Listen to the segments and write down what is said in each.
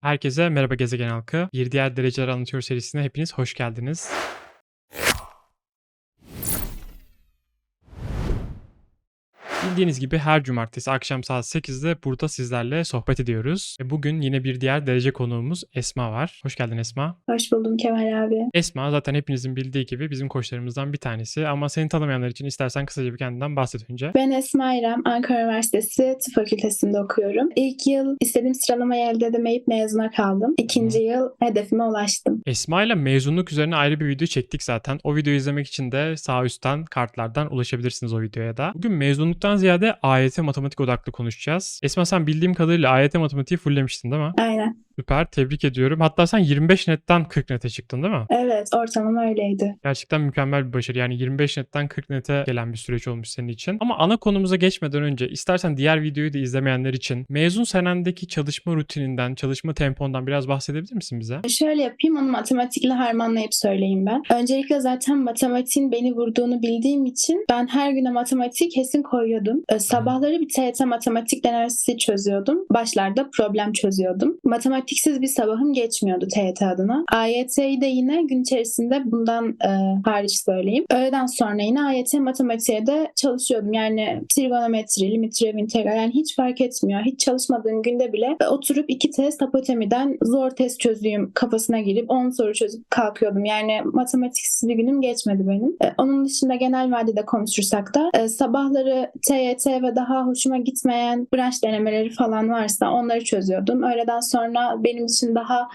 Herkese merhaba gezegen halkı. Bir diğer dereceler anlatıyor serisine hepiniz hoş geldiniz. Bildiğiniz gibi her cumartesi akşam saat 8'de burada sizlerle sohbet ediyoruz. Ve Bugün yine bir diğer derece konuğumuz Esma var. Hoş geldin Esma. Hoş buldum Kemal abi. Esma zaten hepinizin bildiği gibi bizim koçlarımızdan bir tanesi ama seni tanımayanlar için istersen kısaca bir kendinden bahset önce. Ben Esma İrem, Ankara Üniversitesi Tıp Fakültesinde okuyorum. İlk yıl istediğim sıralamayı elde edemeyip mezuna kaldım. İkinci yıl hedefime ulaştım. Esma ile mezunluk üzerine ayrı bir video çektik zaten. O videoyu izlemek için de sağ üstten kartlardan ulaşabilirsiniz o videoya da. Bugün mezunluktan ziyade AYT matematik odaklı konuşacağız. Esma sen bildiğim kadarıyla AYT matematiği fulllemiştin değil mi? Aynen. Süper tebrik ediyorum. Hatta sen 25 netten 40 nete çıktın değil mi? Evet, ortalama öyleydi. Gerçekten mükemmel bir başarı. Yani 25 netten 40 nete gelen bir süreç olmuş senin için. Ama ana konumuza geçmeden önce istersen diğer videoyu da izlemeyenler için mezun senendeki çalışma rutininden, çalışma tempondan biraz bahsedebilir misin bize? Şöyle yapayım, onu matematikle harmanlayıp söyleyeyim ben. Öncelikle zaten matematiğin beni vurduğunu bildiğim için ben her güne matematik kesin koyuyordum. Ee, Sabahları bir TYT matematik denemesi çözüyordum. Başlarda problem çözüyordum. Matematiksiz bir sabahım geçmiyordu TYT adına. AYT'yi de yine gün içerisinde bundan e, hariç söyleyeyim. Öğleden sonra yine AYT matematiğe de çalışıyordum. Yani trigonometri, limit türev, integral yani hiç fark etmiyor. Hiç çalışmadığım günde bile oturup iki test apotemiden zor test çözeyim kafasına girip 10 soru çözüp kalkıyordum. Yani matematiksiz bir günüm geçmedi benim. E, onun dışında genel vadede konuşursak da e, sabahları TYT ve daha hoşuma gitmeyen branş denemeleri falan varsa onları çözüyordum. Öğleden sonra benim için daha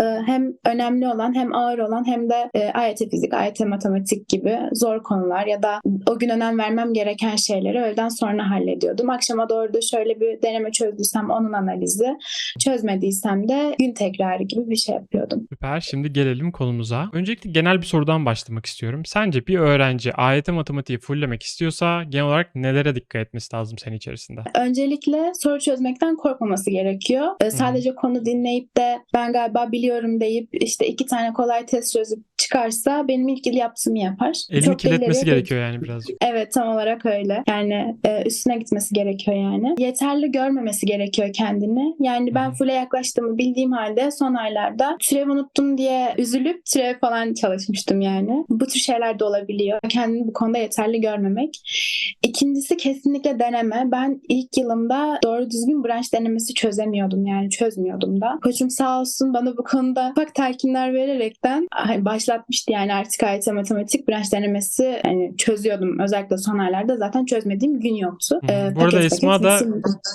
e, hem önemli olan hem ağır olan hem de e, AYT fizik, AYT matematik gibi zor konular ya da o gün önem vermem gereken şeyleri öğleden sonra hallediyordum. Akşama doğru da şöyle bir deneme çözdüysem onun analizi, çözmediysem de gün tekrarı gibi bir şey yapıyordum. Süper. Şimdi gelelim konumuza. Öncelikle genel bir sorudan başlamak istiyorum. Sence bir öğrenci AYT matematiği fulllemek istiyorsa genel olarak nelere dikkat etmesi lazım senin içerisinde? Öncelikle soru çözmekten korkmaması gerekiyor. Ee, sadece konu dinleyip de ben galiba biliyorum deyip işte iki tane kolay test çözüp çıkarsa benim ilk yıl yaptığımı yapar. Elini Çok kirletmesi gerekiyor yani birazcık. Evet tam olarak öyle. Yani e, üstüne gitmesi gerekiyor yani. Yeterli görmemesi gerekiyor kendini. Yani ben hı. full'e yaklaştığımı bildiğim halde son aylarda türev unuttum diye üzülüp türev falan çalışmıştım yani. Bu tür şeyler de olabiliyor. Kendini bu konuda yeterli görmemek. İkincisi kesinlikle deneme. Ben ilk yılımda doğru düzgün branş denemesi çözemiyordum yani çözmüyordum da. Koçum sağ olsun bana bu konuda ufak telkinler vererekten ay, başlatmıştı yani artık AYT matematik branş denemesi hani çözüyordum. Özellikle son aylarda zaten çözmediğim gün yoktu. Hı. Ee, Bu arada Esma da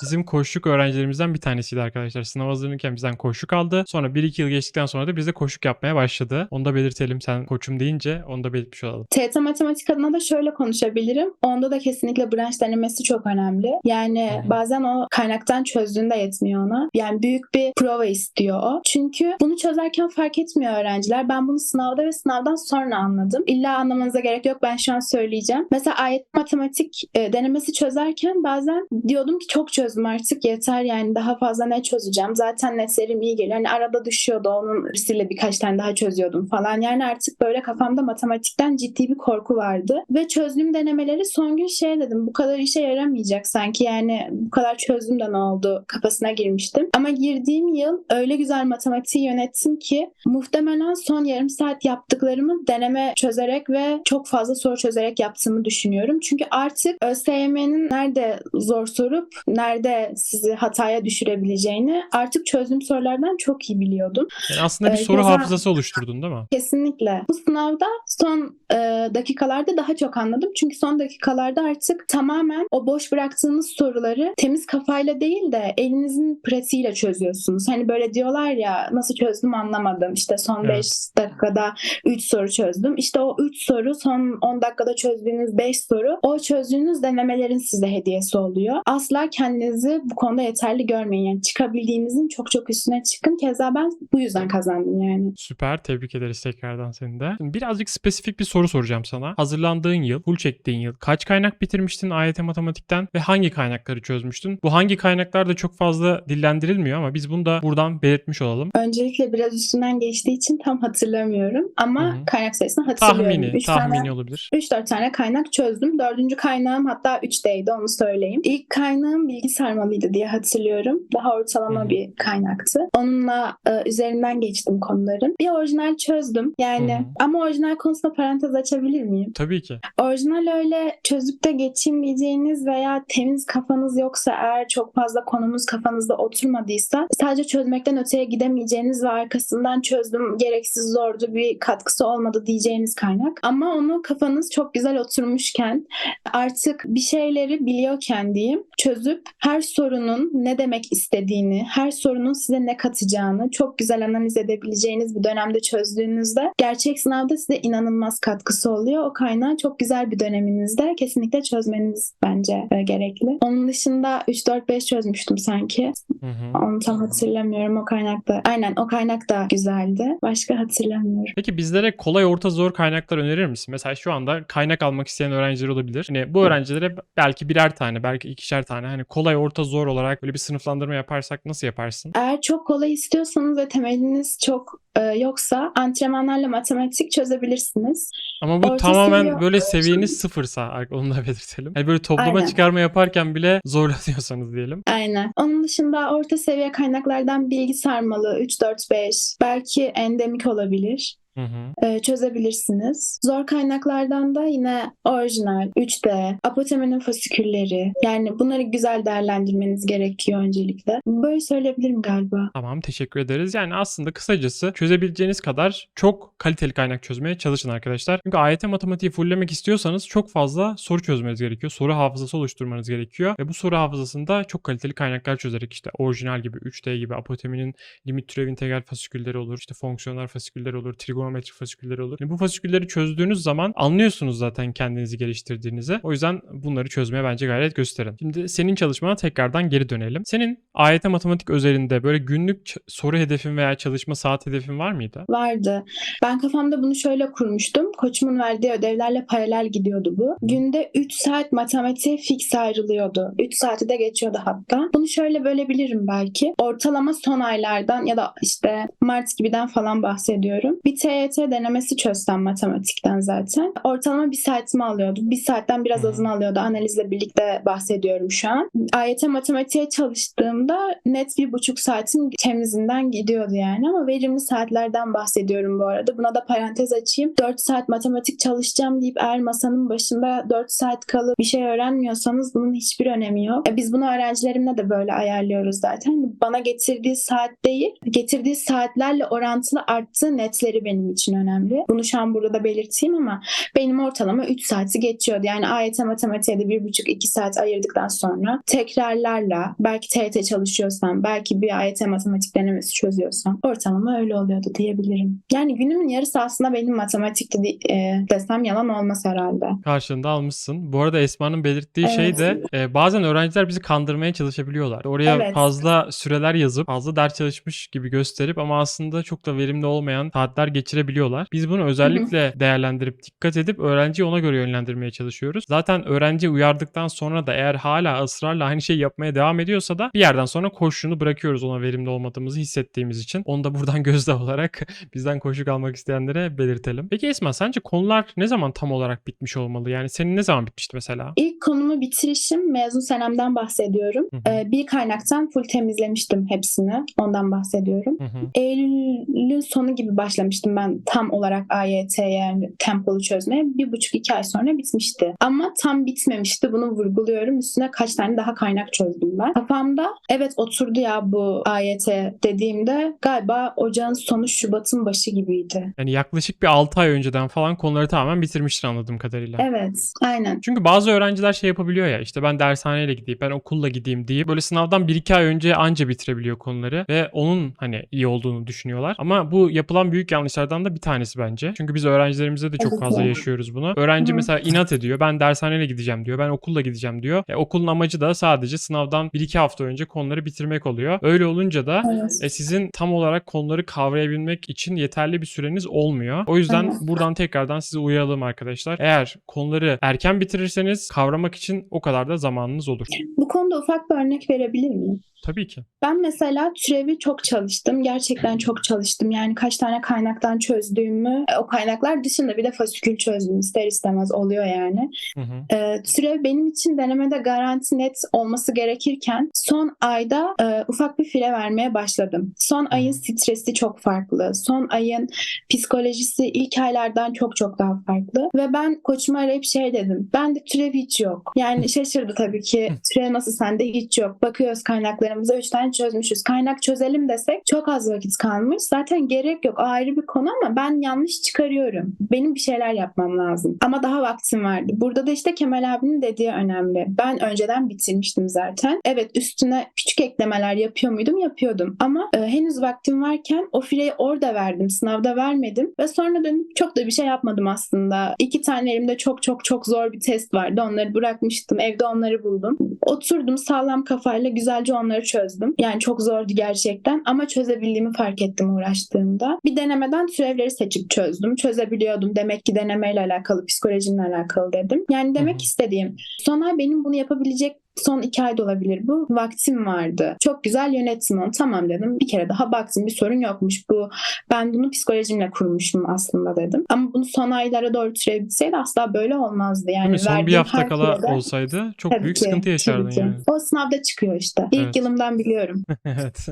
Bizim koşuk öğrencilerimizden bir tanesiydi arkadaşlar. Sınav hazırlanırken bizden koşuk aldı. Sonra 1-2 yıl geçtikten sonra da bizde koşuk yapmaya başladı. Onu da belirtelim sen koçum deyince onu da belirtmiş olalım. TET matematik adına da şöyle konuşabilirim. Onda da kesinlikle branş denemesi çok önemli. Yani hı. bazen o kaynaktan çözdüğünde yetmiyor ona. Yani büyük bir prova istiyor o. Çünkü bunu çözerken fark etmiyor öğrenciler. Ben bunu sınavda ve sınavdan sonra anladım. İlla anlamanıza gerek yok. Ben şu an söyleyeceğim. Mesela ayet matematik e, denemesi çözerken bazen diyordum ki çok çözdüm artık yeter yani daha fazla ne çözeceğim. Zaten netlerim iyi geliyor. Hani arada düşüyordu onun birisiyle birkaç tane daha çözüyordum falan. Yani artık böyle kafamda matematikten ciddi bir korku vardı. Ve çözdüğüm denemeleri son gün şey dedim bu kadar işe yaramayacak sanki yani bu kadar çözdüm de ne oldu kafasına girmiştim. Ama girdiğim yıl öyle güzel matematiği yönettim ki muhtemelen son yarım saat yaptıklarımı deneme çözerek ve çok fazla soru çözerek yaptığımı düşünüyorum. Çünkü artık ÖSYM'nin nerede zor sorup nerede sizi hataya düşürebileceğini artık çözdüğüm sorulardan çok iyi biliyordum. Yani aslında bir Ee, soru ceza- hafızası oluşturdun değil mi? Kesinlikle. Bu sınavda son e, dakikalarda daha çok anladım. Çünkü son dakikalarda artık tamamen o boş bıraktığınız soruları temiz kafayla değil de elinizin pratiğiyle çözüyorsunuz. Hani böyle diyorlar ya nasıl çözdüm anlamadım. İşte son 5 Evet. dakikada 3 soru çözdüm. İşte o 3 soru son 10 dakikada çözdüğünüz 5 soru o çözdüğünüz denemelerin size hediyesi oluyor. Asla kendinizi bu konuda yeterli görmeyin. Yani çıkabildiğinizin çok çok üstüne çıkın. Keza ben bu yüzden kazandım yani. Süper. Tebrik ederiz tekrardan seni de. Şimdi birazcık spesifik bir soru soracağım sana. Hazırlandığın yıl, full çektiğin yıl kaç kaynak bitirmiştin AYT matematikten ve hangi kaynakları çözmüştün? Bu hangi kaynaklar da çok fazla dillendirilmiyor ama biz bunu da burada buradan belirtmiş olalım. Öncelikle biraz üstünden geçtiği için tam hatırlamıyorum ama Hı hı. kaynak sayısını hatırlıyorum. Tahmini, Üç tahmini tane- olabilir. 3-4 tane kaynak çözdüm. Dördüncü kaynağım hatta 3'deydi onu söyleyeyim. İlk kaynağım bilgi sarmalıydı diye hatırlıyorum. Daha ortalama Hı hı. bir kaynaktı. Onunla e, üzerinden geçtim konuların. Bir orijinal çözdüm. Yani Hı hı. ama orijinal konusunda parantez açabilir miyim? Tabii ki. Orijinal öyle çözüp de geçemeyeceğiniz veya temiz kafanız yoksa eğer çok fazla konumuz kafanızda oturmadıysa sadece çözmekten öteye gidemeyeceğiniz ve arkasından çözdüm gereksiz zordu bir katkısı olmadı diyeceğiniz kaynak. Ama onu kafanız çok güzel oturmuşken artık bir şeyleri biliyorken diyeyim çözüp her sorunun ne demek istediğini, her sorunun size ne katacağını çok güzel analiz edebileceğiniz bir dönemde çözdüğünüzde gerçek sınavda size inanılmaz katkısı oluyor. O kaynağı çok güzel bir döneminizde kesinlikle çözmeniz bence e, gerekli. Onun dışında 3-4-5 çözmüştüm sanki. Hı hı. Onu tam hatırlamıyorum o kaynakta. Aynen o kaynak da güzeldi. Başka hatırlamıyorum. Peki bizlere kolay, orta, zor kaynaklar önerir misin? Mesela şu anda kaynak almak isteyen öğrenciler olabilir. Hani bu öğrencilere belki birer tane, belki ikişer tane hani kolay, orta, zor olarak böyle bir sınıflandırma yaparsak nasıl yaparsın? Eğer çok kolay istiyorsanız ve temeliniz çok e, yoksa antrenmanlarla matematik çözebilirsiniz. Ama bu Orta tamamen seviye- böyle seviyeniz sıfırsa onu da belirtelim. Hani böyle toplama Aynen. çıkarma yaparken bile zorlanıyorsanız diyelim. Aynen. Onun dışında orta seviye kaynaklardan bilgi sarmalı 3-4-5 belki endemik olabilir. Hı hı. e, çözebilirsiniz. Zor kaynaklardan da yine orijinal, 3D, apoteminin fasikülleri yani bunları güzel değerlendirmeniz gerekiyor öncelikle. Böyle söyleyebilirim galiba. Tamam teşekkür ederiz. Yani aslında kısacası çözebileceğiniz kadar çok kaliteli kaynak çözmeye çalışın arkadaşlar. Çünkü AYT matematiği fulllemek istiyorsanız çok fazla soru çözmeniz gerekiyor. Soru hafızası oluşturmanız gerekiyor. Ve bu soru hafızasında çok kaliteli kaynaklar çözerek işte orijinal gibi, 3D gibi, apoteminin limit türev integral fasikülleri olur, işte fonksiyonel fasikülleri olur, trigonometri fasikülleri olur. Yani bu fasikülleri çözdüğünüz zaman anlıyorsunuz zaten kendinizi geliştirdiğinizi. O yüzden bunları çözmeye bence gayret gösterin. Şimdi senin çalışmana tekrardan geri dönelim. Senin AYT matematik özelinde böyle günlük soru hedefin veya çalışma saat hedefin var mıydı? Vardı. Ben kafamda bunu şöyle kurmuştum. Koçumun verdiği ödevlerle paralel gidiyordu bu. Günde 3 saat matematiğe fix ayrılıyordu. 3 saati de geçiyordu hatta. Bunu şöyle bölebilirim belki. Ortalama son aylardan ya da işte Mart gibiden falan bahsediyorum. Bir TYT denemesi çözsem matematikten zaten. Ortalama bir saatimi alıyordu. Bir saatten biraz azını alıyordu. Analizle birlikte bahsediyorum şu an. AYT matematiğe çalıştığımda net bir buçuk saatim temizinden gidiyordu yani ama verimli saatlerden bahsediyorum bu arada. Buna da parantez açayım. 4 saat matematik çalışacağım deyip eğer masanın başında 4 saat kalıp bir şey öğrenmiyorsanız bunun hiçbir önemi yok. E, Biz bunu öğrencilerimle de böyle ayarlıyoruz zaten. Bana getirdiği saat değil, getirdiği saatlerle orantılı arttığı netleri benim için önemli. Bunu şu an burada da belirteyim ama benim ortalama 3 saati geçiyordu. Yani AYT matematiğe de 1,5-2 saat ayırdıktan sonra tekrarlarla belki TYT çalışıyorsam, belki bir AYT matematik denemesi çözüyorsam ortalama öyle oluyordu diyebilirim. Yani günümün yarısı aslında benim matematikti e, desem yalan olmaz herhalde. Karşılığında almışsın. Bu arada Esma'nın belirttiği şey Evet. de e, bazen öğrenciler bizi kandırmaya çalışabiliyorlar. Oraya Evet. fazla süreler yazıp fazla ders çalışmış gibi gösterip ama aslında çok da verimli olmayan saatler geçirebiliyorlar. Biz bunu özellikle değerlendirip dikkat edip öğrenciyi ona göre yönlendirmeye çalışıyoruz. Zaten öğrenci uyardıktan sonra da eğer hala ısrarla aynı şeyi yapmaya devam ediyorsa da bir yerden sonra koşunu bırakıyoruz ona verimli olmadığımızı hissettiğimiz için. Onu da buradan gözdağı olarak bizden koşuk almak isteyenlere belirtelim. Peki Esma sence konular ne zaman tam olarak bitmiş olmalı? Yani senin ne zaman bitmişti mesela? İlk konumu bitirişim mezun senemden bahsediyorum. Hı hı. E, bir kaynaktan full temizlemiştim hepsini. Ondan bahsediyorum. Hı hı. Eylül'ün sonu gibi başlamıştım ben tam olarak AYT yani tempolu çözmeye. Bir buçuk iki ay sonra bitmişti. Ama tam bitmemişti. Bunu vurguluyorum. Üstüne kaç tane daha kaynak çözdüm ben. Kafamda evet oturdu ya bu AYT dediğimde galiba ocağın sonu Şubat'ın başı gibiydi. Yani yaklaşık bir 6 ay önceden falan konuları tamamen bitirmiştir anladığım kadarıyla. Evet aynen. Çünkü bazı öğrenciler şey yapabiliyor ya işte ben dershaneyle gideyim ben okulla gideyim diye böyle sınavdan 1-2 ay önce anca bitirebiliyor konuları ve onun hani iyi olduğunu düşünüyorlar. Ama bu yapılan büyük yanlışlardan sıkıntılardan da bir tanesi bence. Çünkü biz öğrencilerimizde de çok fazla ya. yaşıyoruz bunu. Öğrenci Hı. mesela inat ediyor. Ben dershaneyle gideceğim diyor. Ben okulla gideceğim diyor. E, okulun amacı da sadece sınavdan 1-2 hafta önce konuları bitirmek oluyor. Öyle olunca da Evet. e, sizin tam olarak konuları kavrayabilmek için yeterli bir süreniz olmuyor. O yüzden Evet. buradan tekrardan sizi uyaralım arkadaşlar. Eğer konuları erken bitirirseniz kavramak için o kadar da zamanınız olur. Bu konuda ufak bir örnek verebilir miyim? Tabii ki. Ben mesela türevi çok çalıştım. Gerçekten çok çalıştım. Yani kaç tane kaynaktan çözdüğümü, e, o kaynaklar dışında bir de fasikül çözdüm. İster istemez oluyor yani. Hı hı. E, türev benim için denemede garanti net olması gerekirken son ayda e, ufak bir file vermeye başladım. Son ayın stresi çok farklı. Son ayın psikolojisi ilk aylardan çok çok daha farklı. Ve ben koçuma arayıp şey dedim. Ben de türev hiç yok. Yani şaşırdı tabii ki. Türev nasıl sende hiç yok. Bakıyoruz kaynaklarımıza 3 tane çözmüşüz. Kaynak çözelim desek çok az vakit kalmış. Zaten gerek yok. O ayrı bir konu ama ben yanlış çıkarıyorum. Benim bir şeyler yapmam lazım. Ama daha vaktim vardı. Burada da işte Kemal abinin dediği önemli. Ben önceden bitirmiştim zaten. Evet üstüne küçük eklemeler yapıyor muydum? Yapıyordum. Ama e, henüz vaktim varken o fileyi orada verdim. Sınavda vermedim. Ve sonra dönüp çok da bir şey yapmadım aslında. İki tane elimde çok çok çok zor bir test vardı. Onları bırakmıştım. Evde onları buldum. Oturdum sağlam kafayla güzelce onları çözdüm. Yani çok zordu gerçekten ama çözebildiğimi fark ettim uğraştığımda. Bir denemeden türevleri seçip çözdüm. Çözebiliyordum. Demek ki denemeyle alakalı, psikolojiyle alakalı dedim. Yani demek istediğim son ay benim bunu yapabilecek son iki ayda olabilir bu. Vaktim vardı. Çok güzel yönettim onu. Tamam dedim. Bir kere daha baktım. Bir sorun yokmuş bu. Ben bunu psikolojimle kurmuşum aslında dedim. Ama bunu son aylara doğru türebilseydi asla böyle olmazdı. Yani? Son bir hafta kala kürede- olsaydı çok büyük ki, sıkıntı yaşardın yani. O sınavda çıkıyor işte. İlk Evet. yılımdan biliyorum. Evet.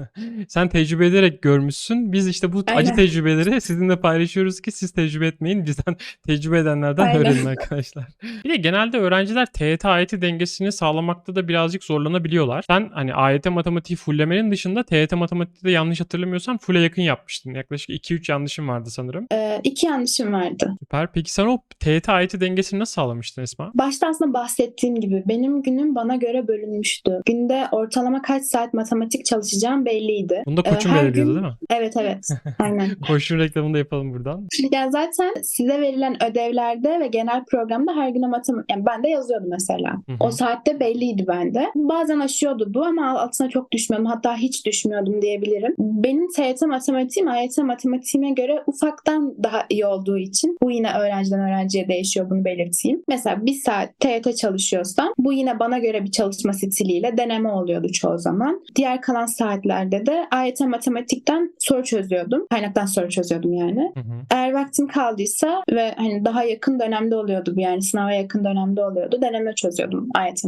Sen tecrübe ederek görmüşsün. Biz işte bu acı Aynen. tecrübeleri sizinle paylaşıyoruz ki siz tecrübe etmeyin. Bizden tecrübe edenlerden Aynen. öğrenin arkadaşlar. Bir de genelde öğrenciler TYT AYT dengesini sağlamakta da birazcık zorlanabiliyorlar. Sen hani AYT matematiği fulllemenin dışında TYT matematikte de yanlış hatırlamıyorsam full'e yakın yapmıştın. Yaklaşık 2-3 yanlışın vardı sanırım. Ee, iki yanlışım vardı. Süper. Peki sen o TYT AYT dengesini nasıl sağlamıştın Esma? Başta aslında bahsettiğim gibi benim günüm bana göre bölünmüştü. Günde ortalama kaç saat matematik çalışacağım belliydi. Bunu da Ee, koçun her belirliyordu gün- değil mi? Evet evet. Aynen. Koçun reklamını da yapalım buradan. Yani zaten size verilen ödevlerde ve genel programda her gün matematik yani ben de yazıyordum mesela. Hı hı. O saatte belliydi bende. Bazen aşıyordu bu ama altına çok düşmüyordum. Hatta hiç düşmüyordum diyebilirim. Benim TYT matematiğim AYT matematiğime göre ufaktan daha iyi olduğu için bu yine öğrenciden öğrenciye değişiyor bunu belirteyim. Mesela bir saat TYT çalışıyorsam bu yine bana göre bir çalışma stiliyle deneme oluyordu çoğu zaman. Diğer kalan saatlerde de AYT matematikten soru çözüyordum. Kaynaktan soru çözüyordum yani. Hı hı. Eğer vaktim kaldıysa ve hani daha yakın dönemde oluyordu bu yani sınava yakın dönemde oluyordu. Deneme çözüyordum AYT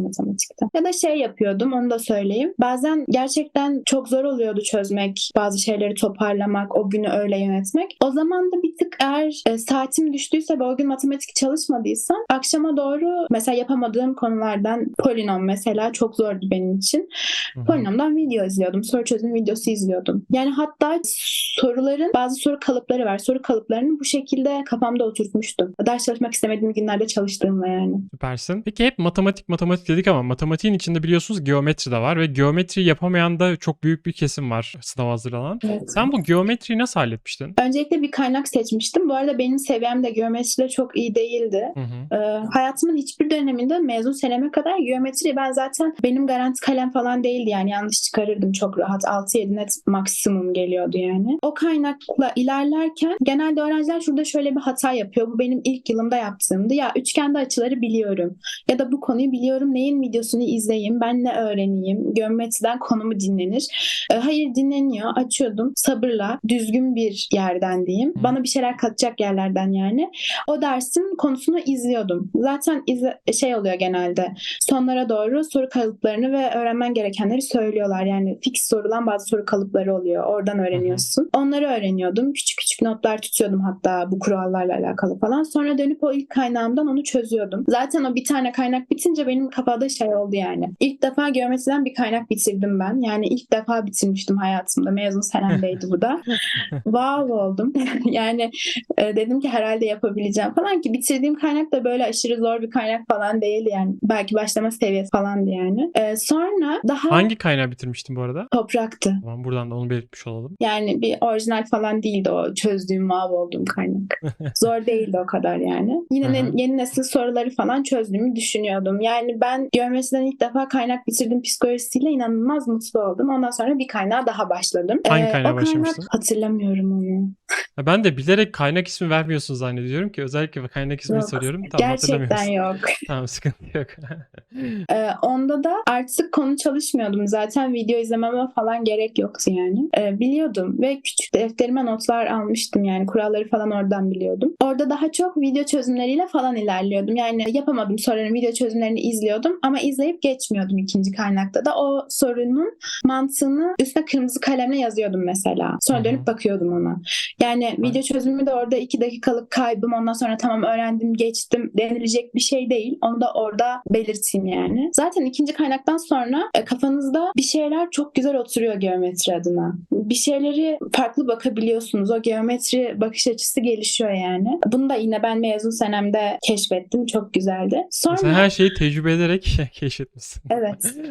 matematikte. Ya da şey yapıyordum onu da söyleyeyim. Bazen gerçekten çok zor oluyordu çözmek, bazı şeyleri toparlamak, o günü öyle yönetmek. O zaman da bir tık eğer e, saatim düştüyse ve o gün matematik çalışmadıysam akşama doğru mesela yapamadığım konulardan polinom mesela çok zordu benim için. Hı hı. Polinomdan video izliyordum. Soru çözüm videosu izliyordum. Yani hatta soruların bazı soru kalıpları var. Soru kalıplarını bu şekilde kafamda oturtmuştum. Ders çalışmak istemediğim günlerde çalıştığımda yani. Süpersin. Peki hep matematik matematik dedik ama matematiğin içinde biliyorsunuz geometri de var ve geometri yapamayan da çok büyük bir kesim var sınav hazırlanan. Evet. Sen bu geometriyi nasıl halletmiştin? Öncelikle bir kaynak seçmiştim. Bu arada benim seviyem de geometride çok iyi değildi. Hı hı. Ee, hayatımın hiçbir döneminde mezun seneme kadar geometri ben zaten benim garanti kalem falan değildi yani yanlış çıkarırdım çok rahat 6-7 net maksimum geliyordu yani. O kaynakla ilerlerken genelde öğrenciler şurada şöyle bir hata yapıyor. Bu benim ilk yılımda yaptığımdı. Ya üçgende açıları biliyorum ya da bu konuyu biliyorum neyin videosunu izleyeyim ben ne öğreneyim geometriden konumu dinlenir. Ee, hayır dinleniyor açıyordum sabırla düzgün bir yerden diyeyim. Bana bir şeyler katacak yerlerden yani. O dersin konusunu izliyordum. Zaten izle, şey oluyor genelde. Sonlara doğru soru kalıplarını ve öğrenmen gerekenleri söylüyorlar. Yani fix sorulan bazı soru kalıpları oluyor. Oradan öğreniyorsun. Onları öğreniyordum. Küçük küçük notlar tutuyordum hatta bu kurallarla alakalı falan. Sonra dönüp o ilk kaynağımdan onu çözüyordum. Zaten o bir tane kaynak bitince benim kafada şey oldu yani. İlk defa geometriden bir kaynak bitirdim ben. Yani ilk defa bitirmiştim hayatımda. Mezun senemdeydi bu da. wow oldum. yani e, dedim ki herhalde yapabileceğim falan ki bitirdiğim kaynak da böyle aşırı zor bir kaynak falan değildi yani. Belki başlama seviyesi falandı yani. E, sonra daha Hangi kaynağı bitirmiştin bu arada? topraktı. Tamam buradan da onu belirtmiş olalım. Yani bir orijinal falan değildi o çözdüğüm, mahvolduğum kaynak. Zor değildi o kadar yani. Yine ne- yeni nesil soruları falan çözdüğümü düşünüyordum. Yani ben geometriden ilk defa kaynak bitirdim psikolojisiyle inanılmaz mutlu oldum. Ondan sonra bir kaynağa daha başladım. Hangi Ee, kaynağa başlamıştın? hatırlamıyorum onu. Ben de bilerek kaynak ismi vermiyorsun zannediyorum ki özellikle kaynak ismini Yok, soruyorum. Tamam Gerçekten yok. Tamam sıkıntı yok. Ee, onda da artık konu çalışmıyordum. Zaten video izlememe falan gerek yoktu yani. Ee, biliyordum ve küçük defterime notlar almıştım yani kuralları falan oradan biliyordum. Orada daha çok video çözümleriyle falan ilerliyordum. Yani yapamadım soruların video çözümlerini izliyordum ama izleyip geçmiyordum ikinci kaynakta da. O sorunun mantığını üstüne kırmızı kalemle yazıyordum mesela. Sonra Hı hı. dönüp bakıyordum ona. Yani video çözümü de orada iki dakikalık kaybım ondan sonra tamam öğrendim geçtim denilecek bir şey değil. Onu da orada belirteyim yani. Zaten ikinci kaynaktan sonra e, kafanızda bir şeyler çok güzel oturuyor geometri adına. Bir şeyleri farklı bakabiliyorsunuz. O geometri bakış açısı gelişiyor yani. Bunu da yine ben mezun senemde keşfettim. Çok güzeldi. Sonra Sen her şeyi tecrübe ederek keşfetmişsin. Evet.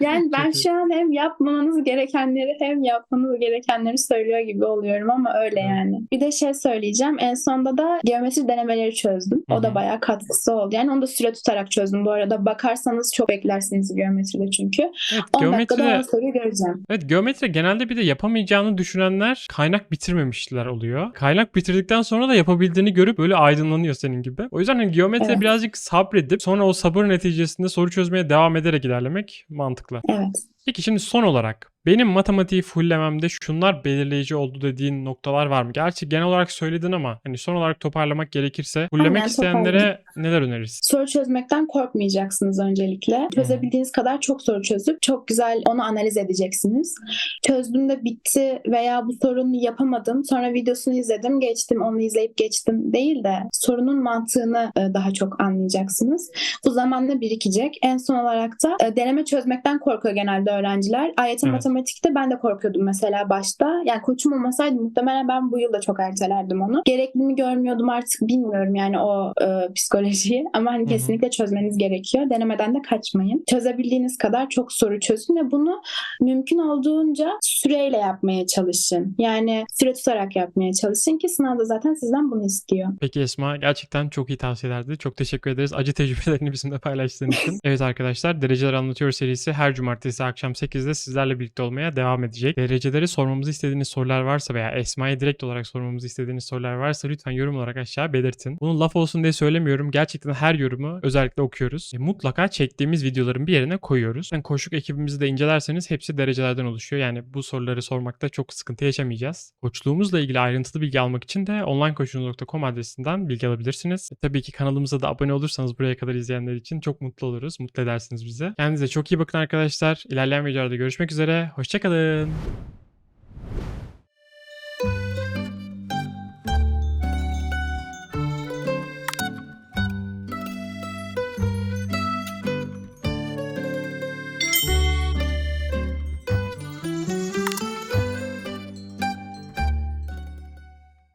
Yani ben Çok şu an hem yapmamanız gerekenleri hem yapmanız gerekenleri söylüyor gibi oluyorum ama öyle Evet. yani. Bir de şey söyleyeceğim. En sonda da geometri denemeleri çözdüm. O hı. da bayağı katkısı oldu. Yani onu da süre tutarak çözdüm bu arada. Bakarsanız çok beklersiniz geometride çünkü. Evet 10 dakikada geometride 10 soruyu göreceğim. Evet geometri genelde bir de yapamayacağını düşünenler kaynak bitirmemişler oluyor. Kaynak bitirdikten sonra da yapabildiğini görüp böyle aydınlanıyor senin gibi. O yüzden hani geometri Evet. birazcık sabredip sonra o sabır neticesinde soru çözmeye devam ederek ilerlemek mantıklı. Evet. Peki şimdi son olarak benim matematiği fulllememde şunlar belirleyici oldu dediğin noktalar var mı? Gerçi genel olarak söyledin ama hani son olarak toparlamak gerekirse fullemek Aynen, isteyenlere neler önerirsin? Soru çözmekten korkmayacaksınız öncelikle. Çözebildiğiniz kadar çok soru çözüp çok güzel onu analiz edeceksiniz. Çözdüğümde bitti veya bu sorunu yapamadım. Sonra videosunu izledim, geçtim, onu izleyip geçtim değil de sorunun mantığını e, daha çok anlayacaksınız. Bu zamanla birikecek. En son olarak da e, deneme çözmekten korkuyor genelde öğrenciler. AYT Evet. matematikte ben de korkuyordum mesela başta. Yani koçum olmasaydı muhtemelen ben bu yıl da çok ertelerdim onu. Gerekli mi görmüyordum artık bilmiyorum yani o e, psikolojiyi ama hani hı. kesinlikle çözmeniz gerekiyor. Denemeden de kaçmayın. Çözebildiğiniz kadar çok soru çözün ve bunu mümkün olduğunca süreyle yapmaya çalışın. Yani süre tutarak yapmaya çalışın ki sınavda zaten sizden bunu istiyor. Peki Esma gerçekten çok iyi tavsiyelerdi. Çok teşekkür ederiz. Acı tecrübelerini bizimle paylaştığın için. evet arkadaşlar Dereceler Anlatıyor serisi her cumartesi akşam 8'de sizlerle birlikte olmaya devam edecek. Dereceleri sormamızı istediğiniz sorular varsa veya Esma'ya direkt olarak sormamızı istediğiniz sorular varsa lütfen yorum olarak aşağı belirtin. Bunu laf olsun diye söylemiyorum. Gerçekten her yorumu özellikle okuyoruz. E, mutlaka çektiğimiz videoların bir yerine koyuyoruz. Yani koşuk ekibimizi de incelerseniz hepsi derecelerden oluşuyor. Yani bu soruları sormakta çok sıkıntı yaşamayacağız. Koçluğumuzla ilgili ayrıntılı bilgi almak için de onlinekoçunuz.com adresinden bilgi alabilirsiniz. E, tabii ki kanalımıza da abone olursanız buraya kadar izleyenler için çok mutlu oluruz. Mutlu edersiniz bizi. Kendinize çok iyi bakın arkadaşlar. İlerleyen videolarda görüşmek üzere. Hoşçakalın.